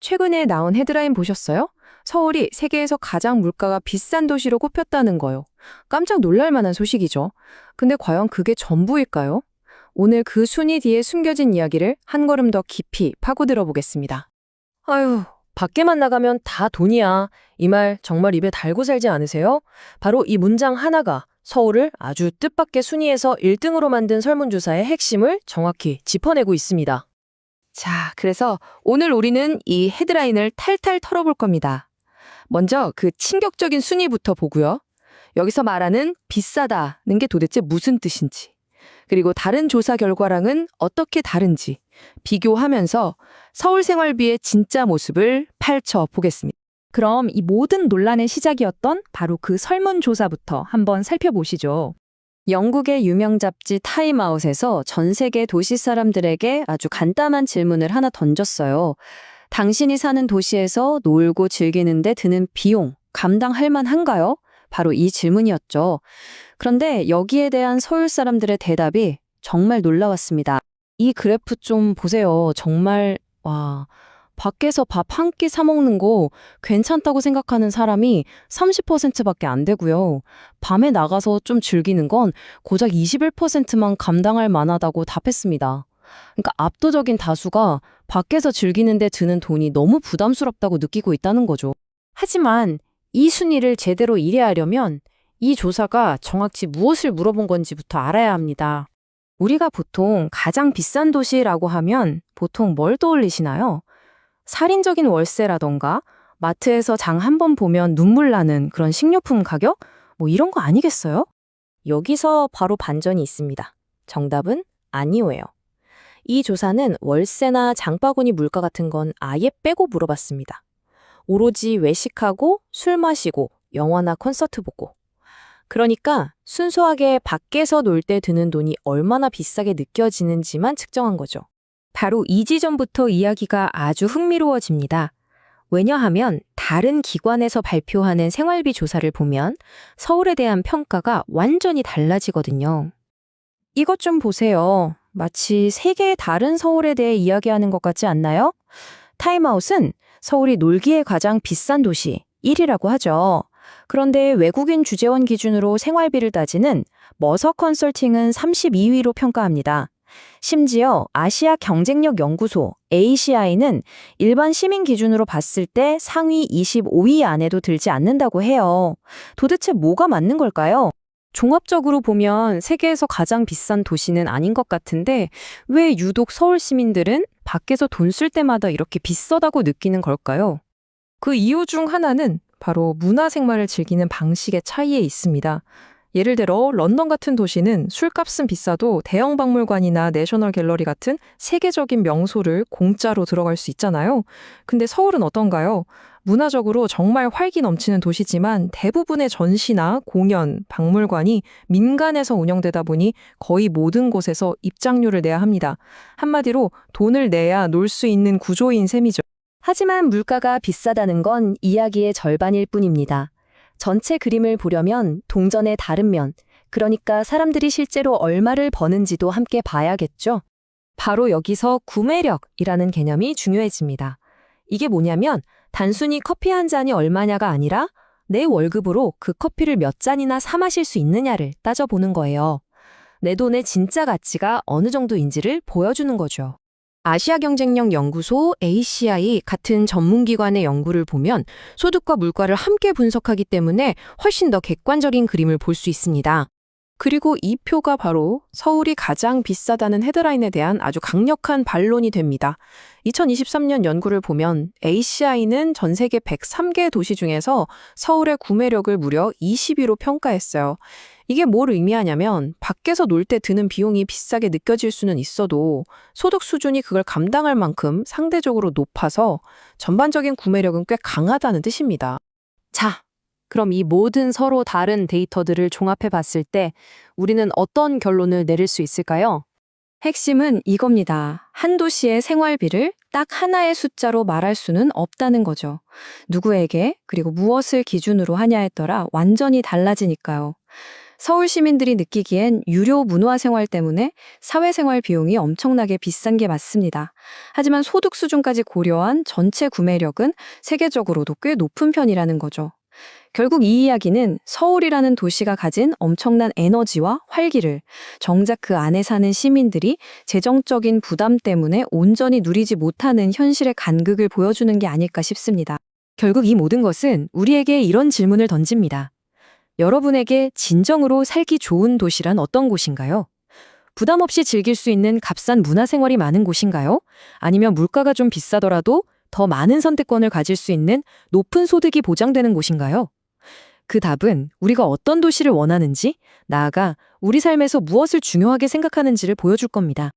최근에 나온 헤드라인 보셨어요? 서울이 세계에서 가장 물가가 비싼 도시로 꼽혔다는 거요. 깜짝 놀랄 만한 소식이죠. 근데 과연 그게 전부일까요? 오늘 그 순위 뒤에 숨겨진 이야기를 한 걸음 더 깊이 파고들어 보겠습니다. 아유, 밖에만 나가면 다 돈이야. 이 말 정말 입에 달고 살지 않으세요? 바로 이 문장 하나가 서울을 아주 뜻밖의 순위에서 1등으로 만든 설문조사의 핵심을 정확히 짚어내고 있습니다. 자, 그래서 오늘 우리는 이 헤드라인을 탈탈 털어볼 겁니다. 먼저 그 충격적인 순위부터 보고요. 여기서 말하는 비싸다는 게 도대체 무슨 뜻인지, 그리고 다른 조사 결과랑은 어떻게 다른지 비교하면서 서울 생활비의 진짜 모습을 파헤쳐 보겠습니다. 그럼 이 모든 논란의 시작이었던 바로 그 설문조사부터 한번 살펴보시죠. 영국의 유명 잡지 타임아웃에서 전 세계 도시 사람들에게 아주 간단한 질문을 하나 던졌어요. 당신이 사는 도시에서 놀고 즐기는데 드는 비용 감당할 만한가요? 바로 이 질문이었죠. 그런데 여기에 대한 서울 사람들의 대답이 정말 놀라웠습니다. 이 그래프 좀 보세요. 정말 와 밖에서 밥 한 끼 사 먹는 거 괜찮다고 생각하는 사람이 30%밖에 안 되고요. 밤에 나가서 좀 즐기는 건 고작 21%만 감당할 만하다고 답했습니다. 그러니까 압도적인 다수가 밖에서 즐기는데 드는 돈이 너무 부담스럽다고 느끼고 있다는 거죠. 하지만 이 순위를 제대로 이해하려면 이 조사가 정확히 무엇을 물어본 건지부터 알아야 합니다. 우리가 보통 가장 비싼 도시라고 하면 보통 뭘 떠올리시나요? 살인적인 월세라던가 마트에서 장 한 번 보면 눈물 나는 그런 식료품 가격? 뭐 이런 거 아니겠어요? 여기서 바로 반전이 있습니다. 정답은 아니오예요. 이 조사는 월세나 장바구니 물가 같은 건 아예 빼고 물어봤습니다. 오로지 외식하고 술 마시고 영화나 콘서트 보고. 그러니까 순수하게 밖에서 놀 때 드는 돈이 얼마나 비싸게 느껴지는지만 측정한 거죠. 바로 이 지점부터 이야기가 아주 흥미로워집니다. 왜냐하면 다른 기관에서 발표하는 생활비 조사를 보면 서울에 대한 평가가 완전히 달라지거든요. 이것 좀 보세요. 마치 세계의 다른 서울에 대해 이야기하는 것 같지 않나요? 타임아웃은 서울이 놀기에 가장 비싼 도시 1위라고 하죠. 그런데 외국인 주재원 기준으로 생활비를 따지는 머서 컨설팅은 32위로 평가합니다. 심지어 아시아 경쟁력 연구소 ACI는 일반 시민 기준으로 봤을 때 상위 25위 안에도 들지 않는다고 해요. 도대체 뭐가 맞는 걸까요? 종합적으로 보면 세계에서 가장 비싼 도시는 아닌 것 같은데 왜 유독 서울 시민들은 밖에서 돈 쓸 때마다 이렇게 비싸다고 느끼는 걸까요? 그 이유 중 하나는 바로 문화 생활을 즐기는 방식의 차이에 있습니다. 예를 들어 런던 같은 도시는 술값은 비싸도 대형 박물관이나 내셔널 갤러리 같은 세계적인 명소를 공짜로 들어갈 수 있잖아요. 근데 서울은 어떤가요? 문화적으로 정말 활기 넘치는 도시지만 대부분의 전시나 공연, 박물관이 민간에서 운영되다 보니 거의 모든 곳에서 입장료를 내야 합니다. 한마디로 돈을 내야 놀 수 있는 구조인 셈이죠. 하지만 물가가 비싸다는 건 이야기의 절반일 뿐입니다. 전체 그림을 보려면 동전의 다른 면, 그러니까 사람들이 실제로 얼마를 버는지도 함께 봐야겠죠. 바로 여기서 구매력이라는 개념이 중요해집니다. 이게 뭐냐면 단순히 커피 한 잔이 얼마냐가 아니라 내 월급으로 그 커피를 몇 잔이나 사 마실 수 있느냐를 따져보는 거예요. 내 돈의 진짜 가치가 어느 정도인지를 보여주는 거죠. 아시아 경쟁력 연구소 ACI 같은 전문기관의 연구를 보면 소득과 물가를 함께 분석하기 때문에 훨씬 더 객관적인 그림을 볼 수 있습니다. 그리고 이 표가 바로 서울이 가장 비싸다는 헤드라인에 대한 아주 강력한 반론이 됩니다. 2023년 연구를 보면 ACI는 전 세계 103개 도시 중에서 서울의 구매력을 무려 20위로 평가했어요. 이게 뭘 의미하냐면 밖에서 놀 때 드는 비용이 비싸게 느껴질 수는 있어도 소득 수준이 그걸 감당할 만큼 상대적으로 높아서 전반적인 구매력은 꽤 강하다는 뜻입니다. 자, 그럼 이 모든 서로 다른 데이터들을 종합해 봤을 때 우리는 어떤 결론을 내릴 수 있을까요? 핵심은 이겁니다. 한 도시의 생활비를 딱 하나의 숫자로 말할 수는 없다는 거죠. 누구에게 그리고 무엇을 기준으로 하냐에 따라 완전히 달라지니까요. 서울 시민들이 느끼기엔 유료 문화 생활 때문에 사회생활 비용이 엄청나게 비싼 게 맞습니다. 하지만 소득 수준까지 고려한 전체 구매력은 세계적으로도 꽤 높은 편이라는 거죠. 결국 이 이야기는 서울이라는 도시가 가진 엄청난 에너지와 활기를 정작 그 안에 사는 시민들이 재정적인 부담 때문에 온전히 누리지 못하는 현실의 간극을 보여주는 게 아닐까 싶습니다. 결국 이 모든 것은 우리에게 이런 질문을 던집니다. 여러분에게 진정으로 살기 좋은 도시란 어떤 곳인가요? 부담 없이 즐길 수 있는 값싼 문화생활이 많은 곳인가요? 아니면 물가가 좀 비싸더라도 더 많은 선택권을 가질 수 있는 높은 소득이 보장되는 곳인가요? 그 답은 우리가 어떤 도시를 원하는지, 나아가 우리 삶에서 무엇을 중요하게 생각하는지를 보여줄 겁니다.